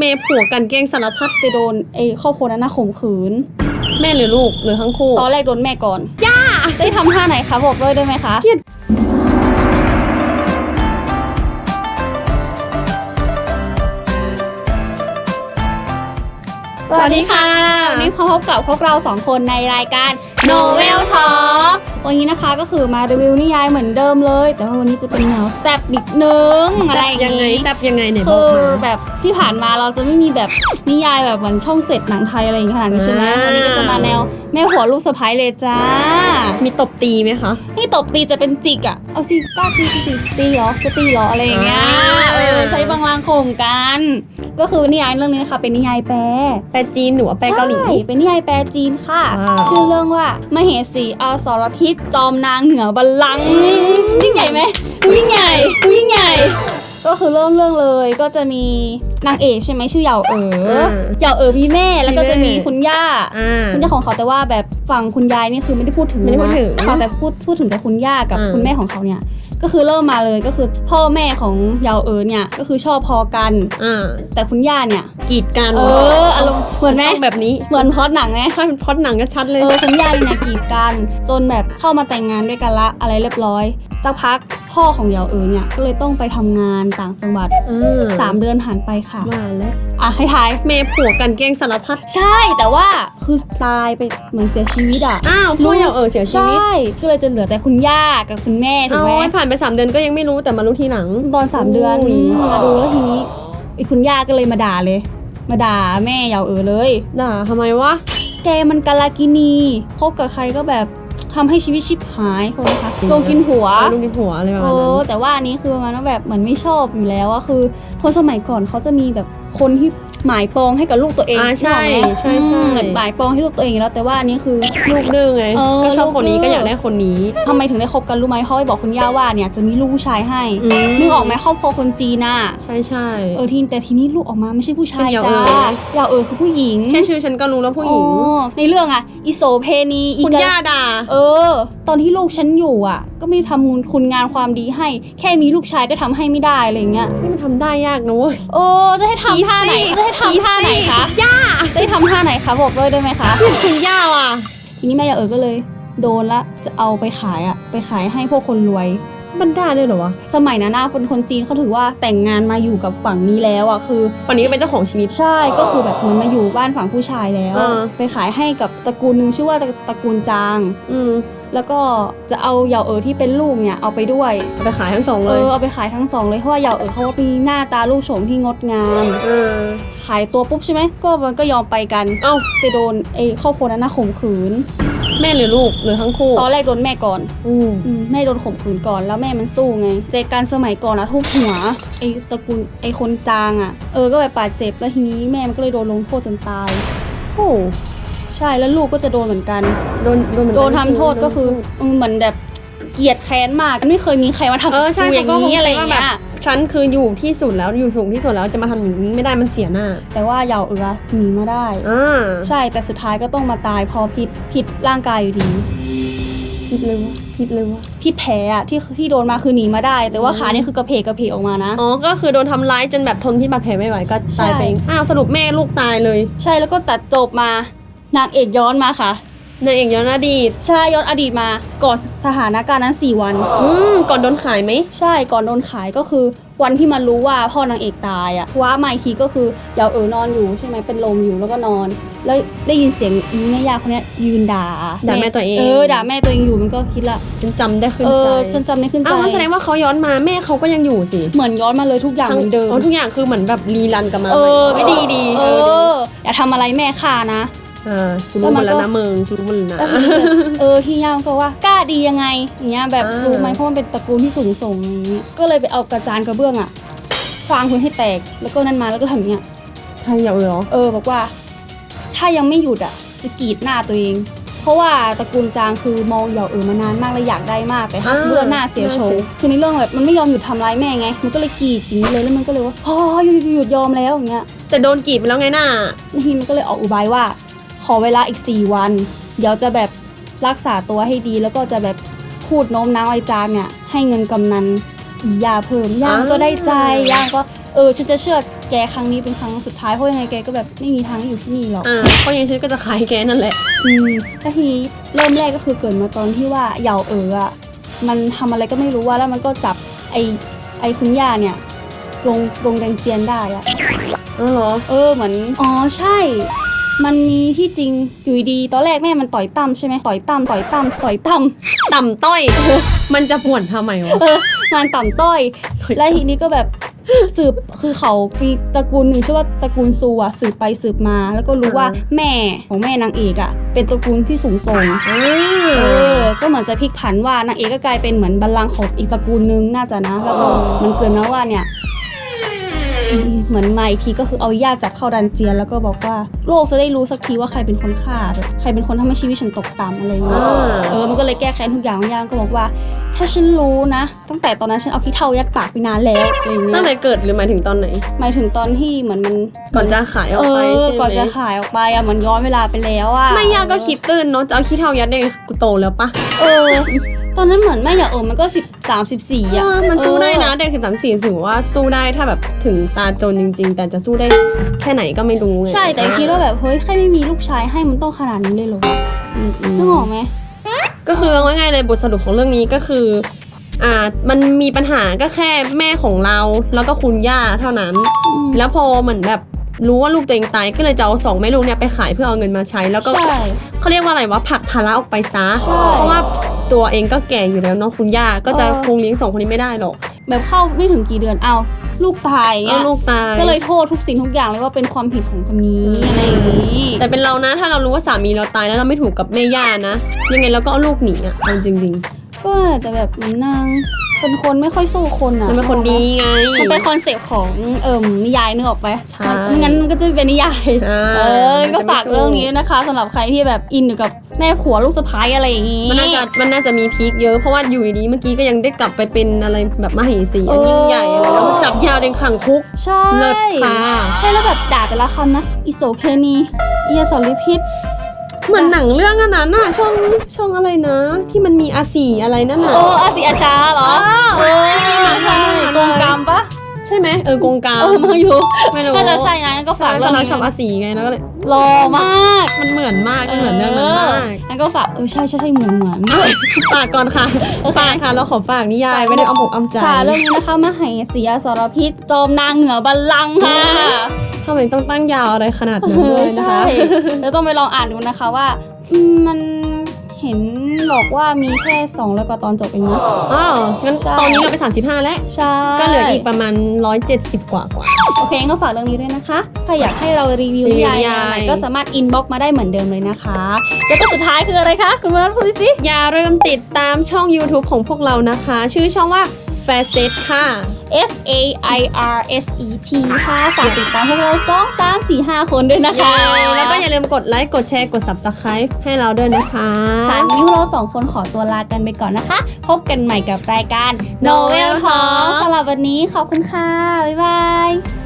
เมย์ผัวกันแกล้งสารพัดไปโดนไอ้ครอบครัวนั้นน่ะข่มขืน แม่หรือลูกหรือทั้งคู่ ตอนแรกโดนแม่ก่อน ย่า ได้ทำท่าไหนคะบอกด้วยได้ไหมคะเกลียดสวัสดีค่ะ วันนี้พบกับพวกเราสองคนในรายการ Novel Talk วันนี้นะคะก็คือมารีวิวนิยายเหมือนเดิมเลย แต่ว่าวันนี้จะเป็นแนวแซบนิดนึงอะไรอย่างยังไงนี้แซบยังไงไหนบคืออกมา แบบที่ผ่านมาเราจะไม่มีแบบนิยายแบบเหมือนช่องเจ็ดหนังไทยอะไรอย่างนี้ขนาดนี้ใช่ไหมอ่า วันนี้ก็จะมาแนวแม่หัวลูกสะพ้ายเลยจ้ามีตบตีไหมคะ นี่ตบตีจะเป็นจิกอะเอาสิกล้าตีสิสิตีเหรอจะตีเหรออะไรอย่างเงี้ยอ่าเออใช้บางลางข่มกัน ก็คือนิยายเรื่องนี้นะคะเป็นนิยายแปล แปลจีนหรือว่าแปลเกาหลี ใช่เป็นนิยายแปลจีนค่ะ ว้าว ชื่อเรื่องว่ามเหสีอสรพิษจอมนางเหนือบัลลังก์ยิ่งใหญ่ไหมยิ่งใหญ่ยิ่งใหญ่ ก็คือเริ่มเรื่องเลย ก็จะมีนางเอกใช่ไหมชื่อเหยาเอ๋อเหยาเอ๋อมีแม่แล้วก็จะมีคุณย่า อ่า คุณย่าของเขาแต่ว่าแบบฝั่งคุณยายนี่คือไม่ได้พูดถึงไม่ได้พูดนะถึงเขาแต่พูดพูดถึงแต่คุณย่ากับอ่า คุณแม่ของเขาเนี่ย ก็คือเริ่มมาเลยก็คือพ่อแม่ของเหยาเอ๋อเนี่ยก็คือชอบพอกัน อ่าแต่คุณย่าเนี่ย กีดกันเอออารมณ์เหมือนไหมต้องแบบนี้เหมือนพล็อดหนังไหมใช่เป็นพล็อดหนังก็ชัดเลย เออคุณย่าเนี่ยนะกีดกัน จนแบบเข้ามาแต่งงานด้วยกันละอะไรเรียบร้อย สักพัก พ่อของเหยาเอ๋อเนี่ยก็เลยต้องไปทำงานต่างจังหวัดอ่าสามเดือนผ่านไปค่ะ มาแล้วอะให้ทาย เมย์ผัวกันแกล้งสารพัดใช่แต่ว่าคือตายไปเหมือนเสียชีวิตอะ อ้าวพ่ออย่าเออเสียชีใช่วิตก็เลยจะเหลือแต่คุณย่ากับคุณแม่ถูกเอาไหมไว้ผ่านไปสามเดือนก็ยังไม่รู้แต่มารู้ทีหลัง ตอนสามเดือนอุ้ย มาดูแล้วทีนี้ไอ้คุณย่าก็เลยมาด่าเลย มาด่าแม่เหยาเอ๋อเลย ด่าทำไมวะ แกมันกาลากินีคบกับใครก็แบบ ทำให้ชีวิตชิบหายถูกไหมคะลงกินหัว ลูกในหัวอะไรประเอมาณนั้นอแต่ว่าอันนี้คือประมันว่าแบบเหมือนไม่ชอบอยู่แล้วอะคือ คนสมัยก่อนเขาจะมีแบบคนที่ หมายปองให้กับลูกตัวเองอ่าใช่นึกออกไหมใช่ใช่ อืมแบบหมายปองให้ลูกตัวเองอยู่แล้วแต่ว่าอันนี้คือ ลูกดื้อไง เออก็ชอบคนนี้ลูกดื้อ ก็อยากได้คนนี้ ทำไมถึงได้คบกันรู้ไหมเขาไปบอกคุณย่าว่าเนี่ยจะมีลูกผู้ชายให้อืม นึกออกไหมครอบครัวคนจีนน่ะใช่ใช่ เออทีแต่ทีนี้ลูกออกมาไม่ใช่ผู้ชายเป็นเหยาจ้าเอ๋อเหยาเออคือผู้หญิงแค่ชื่อฉันก็รู้แล้วผู้หญิง อ๋อในเรื่องอะอิโสเพณีอีคุณกะ ย่าด่า เออ ตอนที่ลูกฉันอยู่อะ ก็ไม่ทำคุณงานความดีให้ แค่มีลูกชายก็ทำให้ไม่ได้อะไรอย่างเงี้ย นี่มันทำได้ยากนะเว้ยโอ้จะให้ทำท่าไหนชี้สิ จะให้ทำท่าไหนชี้สิคะ ย่าจะให้ทำท่าไหนคะบอกด้วยได้ไหมคะ คุณย่าว่ะทีนี้แม่ยาเอ๋อก็เลย โดนละจะเอาไปขายอะไปขายให้พวกคนรวย มันได้เลยเหรอวะสมัยนั้นนะคนคนจีนเขาถือว่าแต่งงานมาอยู่กับฝั่งนี้แล้วอะคือ ฝั่งนี้ก็เป็นเจ้าของชีวิต ใช่ก็คือแบบเหมือนมาอยู่บ้านฝั่งผู้ชายแล้ว อ่า ไปขายให้กับตระกูลหนึ่งชื่อว่าตระกูลจาง อืม แล้วก็จะเอาเหยาเอ๋อที่เป็นลูกเนี่ยเอาไปด้วยเอาไปขายทั้งสองเอเลยอเอาไปขายทั้งสองเลยเพราะว่าเหยาเอ๋อเขามีหน้าตาลูกโฉมที่งดงาม เออขายตัวปุ๊บใช่ไหมก็มันก็ยอมไปกันเอ้าไปโดนไอ้ครอบครัวนั้นน่ะข่มขืน แม่หรือลูกหรือทั้งคู่ตอนแรกโดนแม่ก่อนอืมอืมแม่โดนข่มขืนก่อนแล้วแม่มันสู้ไงใจการสมัยก่อนนะทุบหัวไอ้ตระกูลไอ้คนจางอะเออก็แบบบาดเจ็บแล้วทีนี้แม่มันก็เลยโดนลงโทษจนตาย โอ้ใช่แล้วลูกก็จะโดนเหมือนกัน โดนโดนเหมือกัโดนทำโทษก็คืออืมเหมือนแบบเกลียดแค้นมากไม่เคยมีใครมาทำเอกับอใช่กูอย่างเขาก็คงนี้อะไรอคิดย่างว่าเงี้แบยบฉันคืออยู่ที่สุดแล้วอยู่สูงที่สุดแล้วจะมาทำอย่างนี้ไม่ได้มันเสียหน้าแต่ว่าเหยาเอือหนีมาได้ อ่าใช่แต่สุดท้ายก็ต้องมาตายเพอพิษพิษร่างกายอยู่ดี ผิดเลยวะผิดเลยวะพิษแผลอะที่ที่โดนมาคือหนีมาได้ แต่ว่าขาเนี่ยคือกระเพกกระเพกออกมานะ อ๋อก็คือโดนทำร้ายจนแบบทนพิษบาดแผลไม่ไหวก็ตายไปใช่ เองอ้าวสรุปแม่ลูกตายเลย ใช่แล้วก็ตัดจบมา นางเอกย้อนมาค่ะ นางเอกย้อนอดีต ใช่ย้อนอดีตมาก่อนสถานการณ์นั้น 4 วัน อืมก่อนโดนขายไหม ใช่ก่อนโดนขายก็คือ วันที่มารู้ว่าพ่อนางเอกตายอะว้ามาอีกทีก็คือเหยาเอ๋อนอนอยู่ใช่ไหมเป็นลมอยู่แล้วก็นอน แล้วได้ยินเสียงอีแม่ยาคนเนี้ยยืนด่าด่าแม่ตัวเอง เออด่าแม่ตัวเองอยู่มันก็คิดละฉันจำได้ขึ้นเอใจอจนจำไม่ขึ้นใจ อ้าวงั้นแสดงว่าเขาย้อนมาแม่เขาก็ยังอยู่สิเหมือนย้อนมาเลยทุกอย่างเหมือนเดิมอ๋อทุกอย่างคือเหมือนแบบรีรันกลับมาเออ ไม่ดีดีเอเออดี อ อย่าทำอะไรแม่ข้านะ อ่ากูรู้หมดแล้วนะมึงกูรู้หมดแล้วนะ แล้วทีนี้แบบเออพี่ย่าก็ว่ากล้าดียังไงอย่างเงี้ยแบบอ่ารู้ รู้ไหมเพราะมันเป็นตระกูลที่สูงส่งอย่างงี้ก็เลยไปเอากระจานกระเบื้องอะควางพื้นให้แตกแล้วก็นั่นมาแล้วก็ทำอย่างเงี้ยใครอย่าเออเหรอเออบอกว่า ถ้ายังไม่หยุดอะจะกรีดหน้าตัวเอง เพราะว่าตระกูลจางคือมองเหยาเออมานานมากเลยอยากได้มากแต่ถ้าอ่าสมมติว่าหน้าเสียโฉมคือในเรื่องแบบมันไม่ยอมหยุดทำร้ายแม่ไงมันก็เลยกรีดอย่างนี้เลยแล้วมันก็เลยว่าพอหยุดหยุดหยุดยอมแล้วอย่างเงี้ย แต่โดนกรีดไปแล้วไงน่ะนาทีมันก็เลยออกอุบายว่า ขอเวลาอีก 4 วัน เดี๋ยวจะแบบรักษาตัวให้ดีแล้วก็จะแบบพูดโน้มน้าวไอ้จางเนี่ยให้เงินกำนันอียาเพิ่มย่างก็ได้ใจย่างก็เออฉันจะเชื่อแกครั้งนี้เป็นครั้งสุดท้ายเพราะยังไงแกก็แบบไม่มีทางได้อยู่ที่นี่หรอกอ่าเพราะยังชีวิตก็จะคล้ายแกนั่นแหละ อืมถ้าทีนี้เริ่มแรกก็คือเกิดมาตอนที่ว่าเหยาเอ๋ออะมันทำอะไรก็ไม่รู้ว่าแล้วมันก็จับไอไอคุณย่าเนี่ยลงลงแดงเจียนได้อะอ๋อเหรอ เออเหมือนอ๋อใช่ มันมีที่จริงอยู่ดีๆตอนแรกแม่มันต่อยตั้มใช่ไหมต่อยตั้มต่อยตั้มต่อยตั้มต่ำต้อย มันจะป่วนทำไมวะ เออมันต่ำต้อยต่อยตั้มแล้วทีนี้ก็แบบสืบคือเขามีตระกูลหนึ่งชื่อว่าตระกูลซูอะสืบไปสืบมา แล้วก็รู้ว่าแม่ของแม่นางเอกอะเป็นตระกูลที่สูงส่งอ่าเออก็เหมือนจะพลิกผันว่านางเอกก็กลายเป็นเหมือนบัลลังก์ของอีกตระกูลนึงน่าจะนะแล้วก็มันเกินนะว่าเนี่ยอืม เหมือนมาอีกทีก็คือเอาญาติจับเข้าดันเจียน แล้วก็บอกว่าโลกจะได้รู้สักทีว่าใครเป็นคนฆ่าแบบใครเป็นคนทำให้ชีวิตฉันตกต่ำอะไรอย่างเงี้ยเออมันก็เลยแก้แค้นทุกอย่างย่างก็บอกว่า ถ้าฉันรู้นะ ตั้งแต่ตอนนั้นฉันเอาขี้เท่ายัดปากไปนานแล้วอะไรอย่างเงี้ตั้งยแต่เกิดหรือหมายถึงตอนไหน หมายถึงตอนที่เหมือนมันก่อนจะขายอเออกไปอใช่ไหมก่อนจะขายออกไปอะเหมือนย้อนเวลาไปแล้วอะไม่ยากก็คิดตื้นเนาะจะเอาขี้เท่ายัดได้ไงกูโตแล้วปะ เออ ตอนนั้นเหมือนแม่อย่าเออมันก็สิบสามสิบสี่อะว่ามันสู้ได้นะเออเด็กสิบสามสี่ถือว่าสู้ได้ถ้าแบบถึงตาจนจริง ๆ แต่จะสู้ได้แค่ไหนก็ไม่รู้ไงใช่แต่คิดว่าแบบเฮ้ยแค่ไม่มีลูกชายให้มันต้องขนาดนี้เลยเหรอวะอืมอืมนึกออกไหมก็คือเอาง่ายๆเลยบทสรุปของเรื่องนี้ก็คืออ่ามันมีปัญหาก็แค่แม่ของเราแล้วก็คุณย่าเท่านั้นอืมแล้วพอเหมือนแบบ รู้ว่าลูกตัวเองตายก็เลยจะเอาสองแม่ลูกเนี่ยไปขายเพื่อเอาเงินมาใช้ แล้วก็ใช่เขาเรียกว่าอะไรวะผลักภาระออกไปซะใช่ เพราะว่าตัวเองก็แก่อยู่แล้วเนาะคุณย่าก็จะเออคงเลี้ยงสองคนนี้ไม่ได้หรอกแบบเข้าไม่ถึงกี่เดือนเอาลูกตายอย่างเอาเงี้ยลูกตาย ก็เลยโทษทุกสิ่งทุกอย่างเลยว่าเป็นความผิดของคนนี้อะไรอย่างนี้แต่เป็นเรานะ ถ้าเรารู้ว่าสามีเราตายแล้วเราไม่ถูกกับแม่ย่านะ ยังไงเราก็เอาลูกหนีอะเอาจริงก็แต่แบบเหมือนนาง เป็นคนไม่ค่อยสู้คนๆอะมันเป็นคนดีไง มันเป็นคอนเซ็ปต์ของเอิ่มนิยายนึกออกไหมใช่ไม่งั้นมันก็จะเป็นนิยาย ใช่เออ มันก็จะไม่ฝากสู้เรื่องนี้ด้วยนะคะสำหรับใครที่แบบอินอยู่กับแม่ผัวลูกสะพ้ายอะไรอย่างนี้ มันน่าจะมันน่าจะมีพีคเยอะเพราะว่าอยู่ดีๆเมื่อกี้ก็ยังได้กลับไปเป็นอะไรแบบมเหสีอันยิ่งใหญ่อะไรแล้วจับยาวเด็นขังคุก ใช่ เลิศค่ะ ใช่แล้วแบบด่าแต่ละคำนะ อิโสเพนีอียาสรพิษ เหมือนหนังเรื่องอันนั้นน่ะช่องช่องอะไรนะ ที่มันมีอาสีอะไรนั่นน่ะโอ้อาศิอาชาเหรอเออใช่กงกรรมปะใช่ไหมเออกงกาเออมาอยู่ไม่รู้น่าจะใช่นะก็ฝากใช่เพเรื่อราะงเรานี้ชอบอาสีไงแล้วก็เลยหล่อมากมันเหมือนมากมันเหมือนเรื่องนั้นมากงั้นก็ฝากเออใช่ใช่ใช่เหมือนเหมือนฝากก่อนค่ะโอเคฝากค่ะเราขอฝากนิยายไม่ได้เอาหมกเอาใจค่ะเรื่องนี้นะคะมหาเสียสรพิษจอมนางเหนือบัลลังก์ค่ะ ทำไมต้องตั้งยาวอะไรขนาดนั้นด้วยนะคะใช่แล้วต้องไปลองอ่านดูนะคะว่าอืมมันเห็นบอกว่ามีแค่2แล้วก็ตอนจบเองนะอ้าวงั้นใช่ตอนนี้เราไป 35 แล้ว ใช่ ก็เหลืออีกประมาณ 170 กว่ากว่า โอเคงั้นก็ฝากเรื่องนี้ด้วยนะคะใครอยากให้เรารีวิวรีนิวิวยายนิยายแนวไหนก็สามารถอินบ็อกมาได้เหมือนเดิมเลยนะคะ แล้วก็สุดท้ายคืออะไรคะ คุณวรัตน์พูดสิ อย่าลืมติดตามช่อง YouTube ของพวกเรานะคะ ชื่อช่องว่า f a c e t ค่ะ F A I R S E T ค่ะฝากติดตามพวกเราสองสามสี่ห้าคนด้วยนะคะ แล้วก็อย่าลืมกดไลค์ กดแชร์ กด Subscribe ให้เราด้วยนะคะค่ะวันนี้พวกเราสองคนขอตัวลากันไปก่อนนะคะ พบกันใหม่กับรายการ Novel Talk สำหรับวันนี้ขอบคุณค่ะ บ๊ายบาย